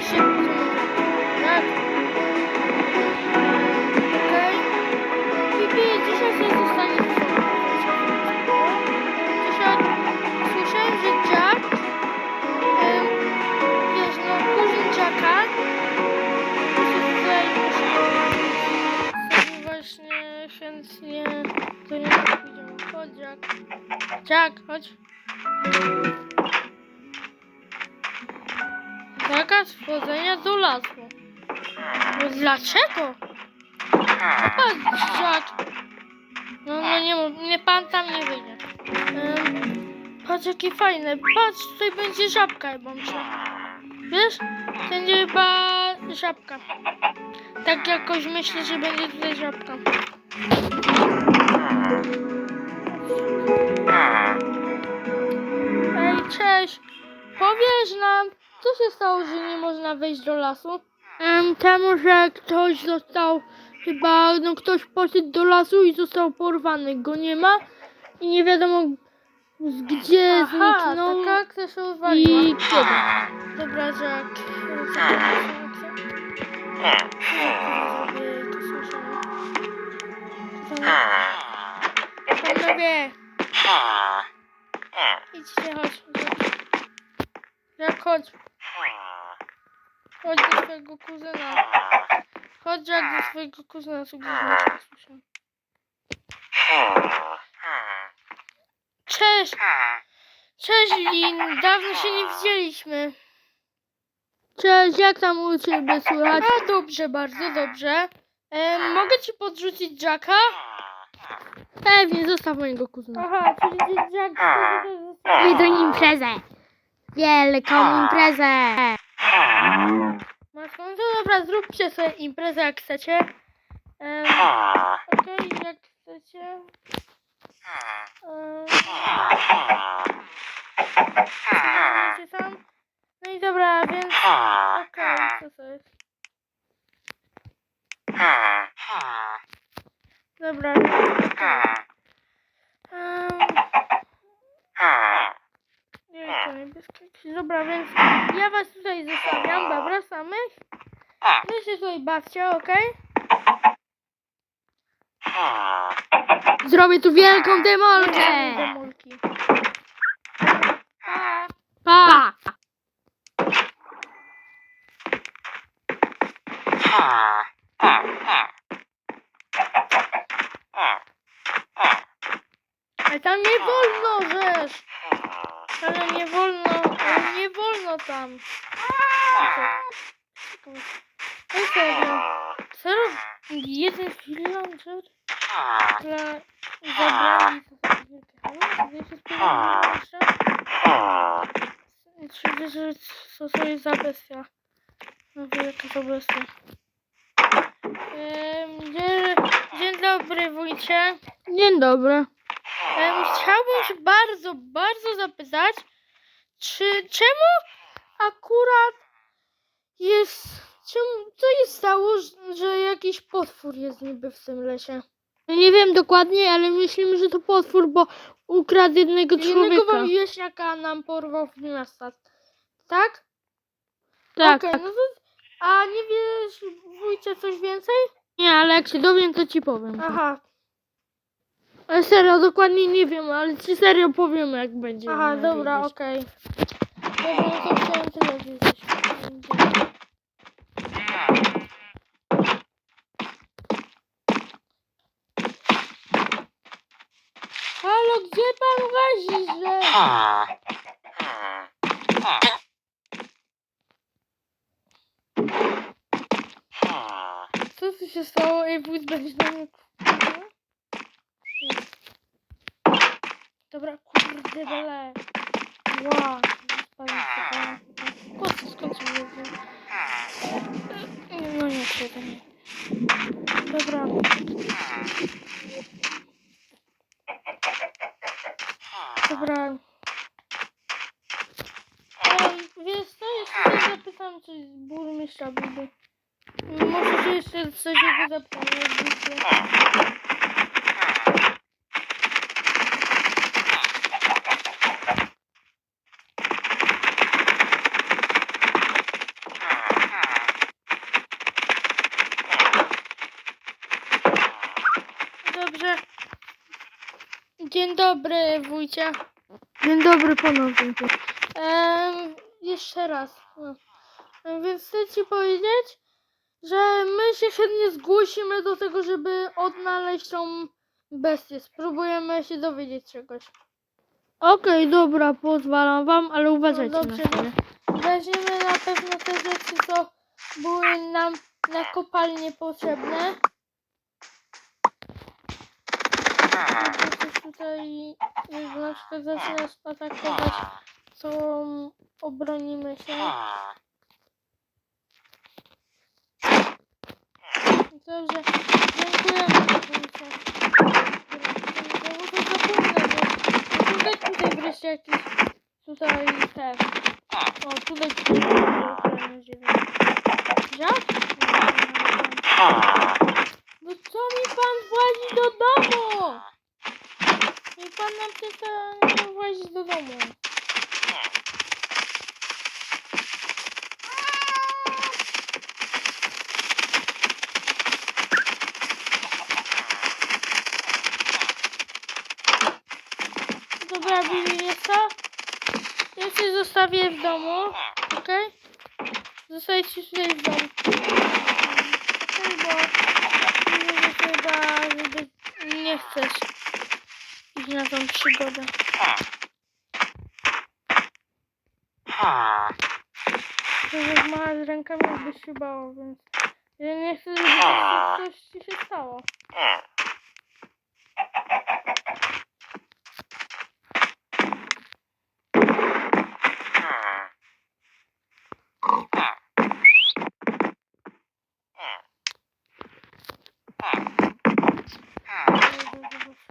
13 Tak? Okej. Bibi, dzisiaj sobie zostanie w. Dzisiaj słyszałem, że Jack, em, wiesz, no, kuzyn Jacka, się tutaj sobie właśnie chętnie do niego pójdziemy. Chodź, Jack. Jack, chodź. Zakaz wchodzenia do lasu. No dlaczego? Patrz. No, no nie, nie pan tam nie wyjdzie. Em, patrz jakie fajne. Patrz, tutaj będzie żabka chyba. Wiesz? Będzie chyba żabka. Tak jakoś myślę, że będzie tutaj żabka. Ej, cześć. Powiesz nam, co się stało, że nie można wejść do lasu? Um, temu, że ktoś został, chyba, no ktoś poszedł do lasu i został porwany. Go nie ma i nie wiadomo gdzie Aha, zniknął taka akcja się uwaliła. i kiedy. Dobra, Jack. Panowie, idźcie, chodź. Jak chodź. Chodź do swojego kuzyna. Chodź Jack do swojego kuzyna, słyszę. Cześć! Cześć Lin, dawno się nie widzieliśmy. Cześć, jak tam u ciebie słychać? A dobrze, bardzo dobrze. E, mogę ci podrzucić Jacka? Pewnie, zostaw mojego kuzyna. Aha, czyli Jack Idę na imprezę. Wielką imprezę. No dobra, zróbcie sobie imprezę jak chcecie. Em, Okej, jak chcecie. Wiecie tam? No i dobra, więc okej, co to jest? Dobra. Em, Nie to niebieskie. Dobra, więc ja was tutaj zostawiam, dobra, samych. Wy się tutaj bawcie, okej? Zrobię tu wielką Okay? demolkę. Demolki. Pa. Pa. Ale tam nie wolno, żeż! Ale nie wolno, ale nie wolno tam. No serio. Serio? Jeden villager dla zabrali wiesz, że co jest za bestia? No wielka to bestia. Em, dzień, dobry, wujcie. Dzień dobry. Chciałbym się bardzo, bardzo zapytać, czy czemu akurat jest, czemu, co się stało, że- jakiś potwór jest niby w tym lesie? Nie wiem dokładnie, ale myślimy, że to potwór, bo ukradł jednego Jednego człowieka. wam wieśniaka nam porwał w miasta, tak? Tak, Okej, tak. no to, a nie wiesz, wujcie, coś więcej? Nie, ale jak się dowiem, to ci powiem. Aha, Ale serio, dokładnie nie wiem, ale ci serio powiem, jak będzie. aha, dobra, okej. Dobra, to chciałem tyle wiedzieć. Halo, gdzie pan łazi, że... Co tu się stało? Ej, wódz będzie do mnie... Nie. Dobra, kurde, bele. Wow. Skąd się wziął? No nie, to nie. Dobra. Dobra. Wiesz co, jeszcze się zapytam coś z burmistrza Budy. Może się jeszcze coś jego zapytam, jakbyście. Dzień dobry, wujcie. Dzień dobry ponownie. Em, jeszcze raz. No. Więc chcę ci powiedzieć, że my się chętnie zgłosimy do tego, żeby odnaleźć tą bestię. Spróbujemy się dowiedzieć czegoś. Okej, dobra, pozwalam wam, ale uważajcie No na dobrze, siebie. Weźmiemy na pewno te rzeczy, co były nam na kopalni potrzebne. Coś tutaj, na przykład zaczynasz atakować, to obronimy się. Dobrze, bo tutaj, tutaj wreszcie jakiś, tutaj ten, o tutaj kolejny dziewięć. Jak? No co mi pan włazi do domu? Niech pan nam przestanie włazić do domu. Billy, jest to? Ja cię zostawię w domu, okej? Zostajecie tutaj w domu. Okej, bo że chyba żeby nie chcesz iść na tą przygodę. To jak ma z rękami jakbyś się bało, więc ja nie chcę, żeby coś ci się stało. Gdzie jest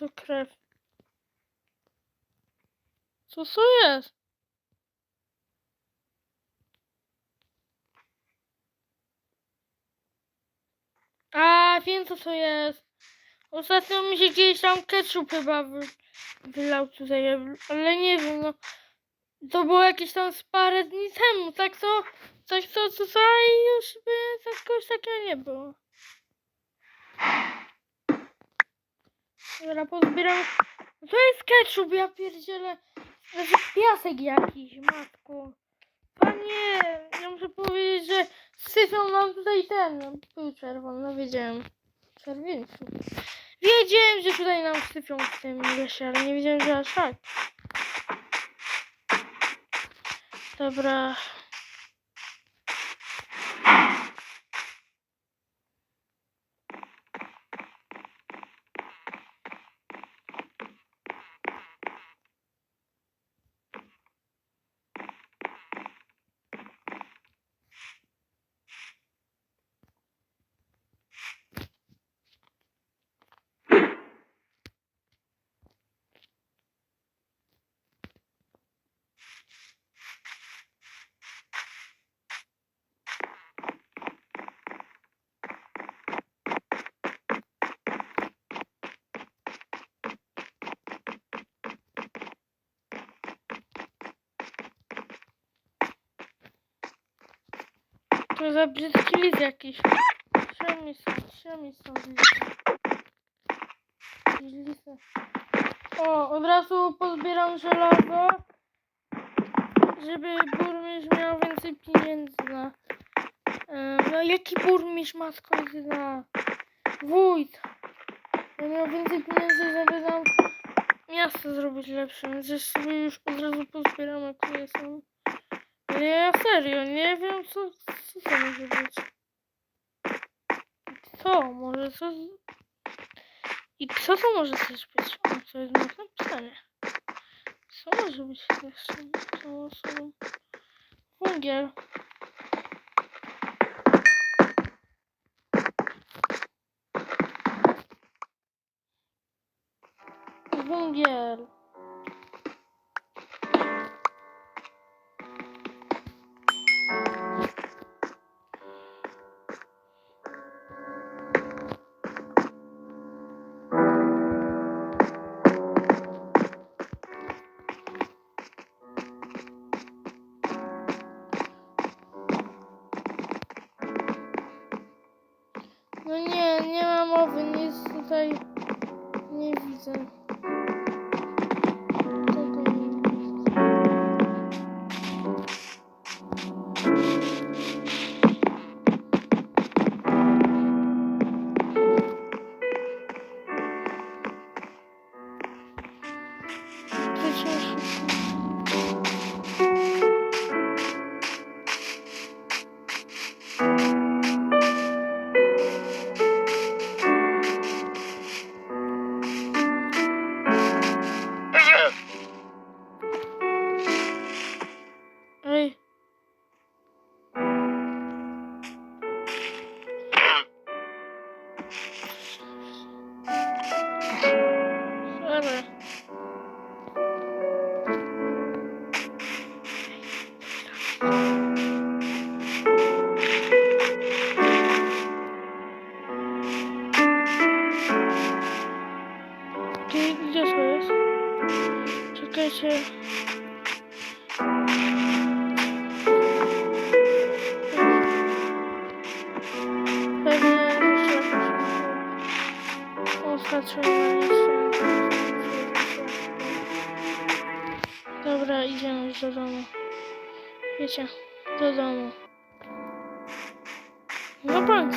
to krew? Co to jest? A, wiem co to jest. Ostatnio mi się gdzieś tam ketchup chyba wy, wylał tutaj, ale nie wiem, no. To było jakieś tam z parę dni temu, tak to, coś co tutaj już by czegoś takiego nie było. Dobra, pozbieram. To jest ketchup, ja pierdzielę. Znaczy piasek jakiś, matku. Panie, ja muszę powiedzieć, że syfią nam tutaj ten. Był czerwony, no wiedziałem. Czerwińcu. Wiedziałem, że tutaj nam sypią w tym lesie, ale nie wiedziałem, że aż tak. Dobra. To za brzydki list jakiś. Trzeba mi stąd, trzeba mi stąd listy. O, od razu pozbieram żelazo, żeby burmistrz miał więcej pieniędzy na... E, no jaki burmistrz matko jedyna? Wójt. Ja miał więcej pieniędzy, żeby nam miasto zrobić lepsze, więc że sobie już od razu pozbieram jak jestem. Nie, serio, nie wiem co, co to może być. Co? Może co? I co to może też być? O, co jest na napisane? Co może być jeszcze tą osobą? Węgiel. Węgiel. Mowy, nic tutaj nie widzę. Gdzie, gdzie to jest? Czekajcie. Pewnie jeszcze Dobra, idziemy już do domu. Wiecie, do domu. No bank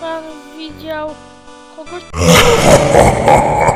pan widział kogoś...